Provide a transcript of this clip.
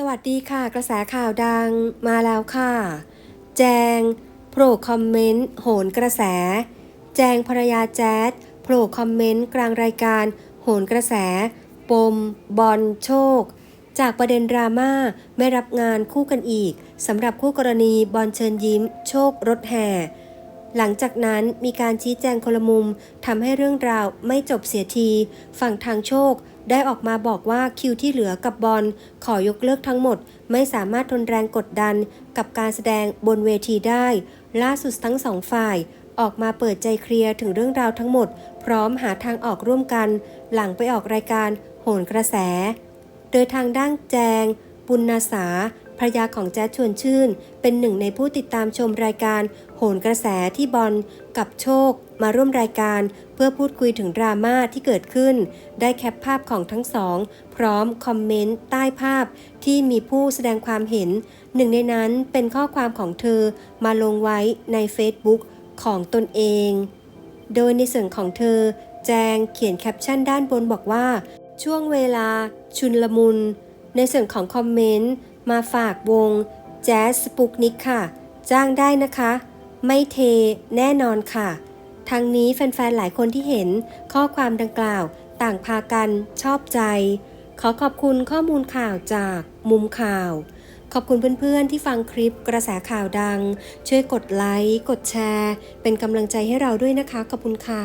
สวัสดีค่ะ กระแสข่าวดังมาแล้วค่ะ แจงโผล่คอมเมนต์โหนกระแส แจงภรรยาแจ๊ดโผล่คอมเมนต์กลางรายการ โหนกระแส ปม บอลโชค จากประเด็นดราม่าไม่รับงานคู่กันอีกสำหรับคู่กรณีบอลเชิญยิ้ม โชครถแห่ หลังจากนั้นมีการชี้แจงคนละมุมทำให้เรื่องราวไม่จบเสียที ฝั่งทางโชค ได้ออกมาบอกว่าคิวที่เหลือกับบอลขอยกเลิกทั้งหมด ไม่สามารถทนแรงกดดันกับการแสดงบนเวทีได้ ล่าสุดทั้งสองฝ่ายออกมาเปิดใจเคลียร์ถึงเรื่องราวทั้งหมด พร้อมหาทางออกร่วมกัน หลังไปออกรายการโหนกระแส โดยทางด้านแจงปุณณาสา ภรรยาของแจ๊ดชวนชื่น เป็นหนึ่งในผู้ติดตามชมรายการ โหนกระแสที่บอลกับโชค มาร่วมรายการ เพื่อพูดคุยถึงดราม่าที่เกิดขึ้น ได้แคปภาพของทั้งสอง พร้อมคอมเมนต์ใต้ภาพที่มีผู้แสดงความเห็น หนึ่งในนั้นเป็นข้อความของเธอมาลงไว้ใน Facebook ของตนเอง โดยในส่วนของเธอ แจงเขียนแคปชั่นด้านบนบอกว่า ช่วงเวลาชุนละมุน ในส่วนของคอมเมนต์ มาฝากวงแจ๊สสปุกนิกค่ะ จ้างได้นะคะ ไม่เทแน่นอนค่ะทั้งนี้แฟนๆ หลายคนที่เห็นข้อความดังกล่าว ต่างพากันชอบใจ ขอขอบคุณข้อมูลข่าวจากมุมข่าว ขอบคุณเพื่อนๆ ที่ฟังคลิปกระแสข่าวดัง ช่วยกดไลค์ กดแชร์ เป็นกำลังใจให้เราด้วยนะคะ ขอบคุณค่ะ